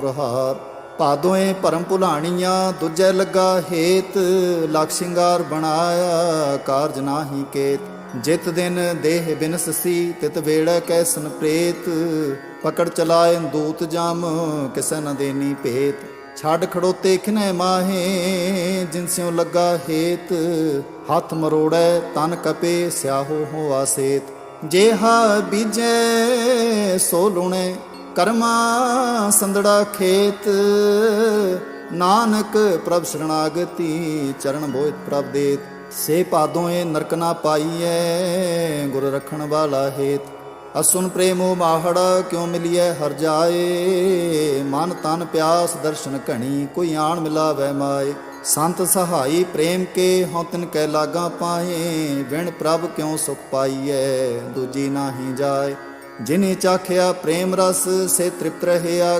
ਪ੍ਰਹਾਰ। ਭਾਦੋਏ ਭਰਮ ਭੁਲਾਣੀਆਂ, ਦੂਜੈ ਲੱਗਾ ਹੇਤ। ਲਖ ਸ਼ਿੰਗਾਰ ਬਣਾਇਆ ਕਾਰਜ ਨਾਹੀ ਕੇਤ। ਜਿਤ ਦਿਨ ਦੇਹ ਬਿਨਸਸੀ ਤਿਤ ਵੇੜਾ ਕੈਸਨ ਪ੍ਰੇਤ। ਪਕੜ ਚਲਾਏ ਦੂਤ ਜਮ, ਕਿਸੈ ਨ ਦੇਨੀ ਭੇਤ। ਛੱਡ ਖੜੋਤੇ ਖਿਨੈ ਮਾਹੇ ਜਿਨਸਿਉ ਲੱਗਾ ਹੇਤ। ਹੱਥ ਮਰੋੜੈ, ਤਨ ਕਪੇ, ਸਿਆਹੋ ਹੋਆ ਸੇਤ। ਜੇਹਾ ਬੀਜੈ, ਸੋ ਲੁਣੇ ਕਰਮਾ ਸੰਦੜਾ ਖੇਤ, ਨਾਨਕ ਪ੍ਰਭ ਸ਼ਰਣਾਗਤੀ ਚਰਨ ਬੋਇਤ ਪ੍ਰਭ ਦੇਤ। ਸੇ ਭਾਦੋਏ ਨਰਕ ਨਾ ਪਾਈਐ, ਗੁਰ ਰਖਣ ਵਾਲਾ ਹੇਤ। ਅਸੁਨ ਪ੍ਰੇਮੋ ਮਾਹੜਾ, ਕਿਉ ਮਿਲਿਐ ਹਰ ਜਾਏ। ਮਨ ਤਨ ਪਿਆਸ ਦਰਸ਼ਨ ਘਣੀ, ਕੋਈ ਆਣ ਮਿਲਾਵੈ ਮਾਏ। ਸੰਤ ਸਹਾਈ ਪ੍ਰੇਮ ਕੇ, ਹਉ ਤਿਨ ਕੈ ਲਾਗਾ ਪਾਏ। ਵਿਣ ਪ੍ਰਭ ਕਿਉ ਸੁਖ ਪਾਈਐ, ਦੂਜੀ ਨਾਹੀ ਜਾਏ। ਜਿਨੇ ਚਾਖਿਆ ਪ੍ਰੇਮ ਰਸ ਸੇ ਤ੍ਰਿਪਤ ਰਹਿਆ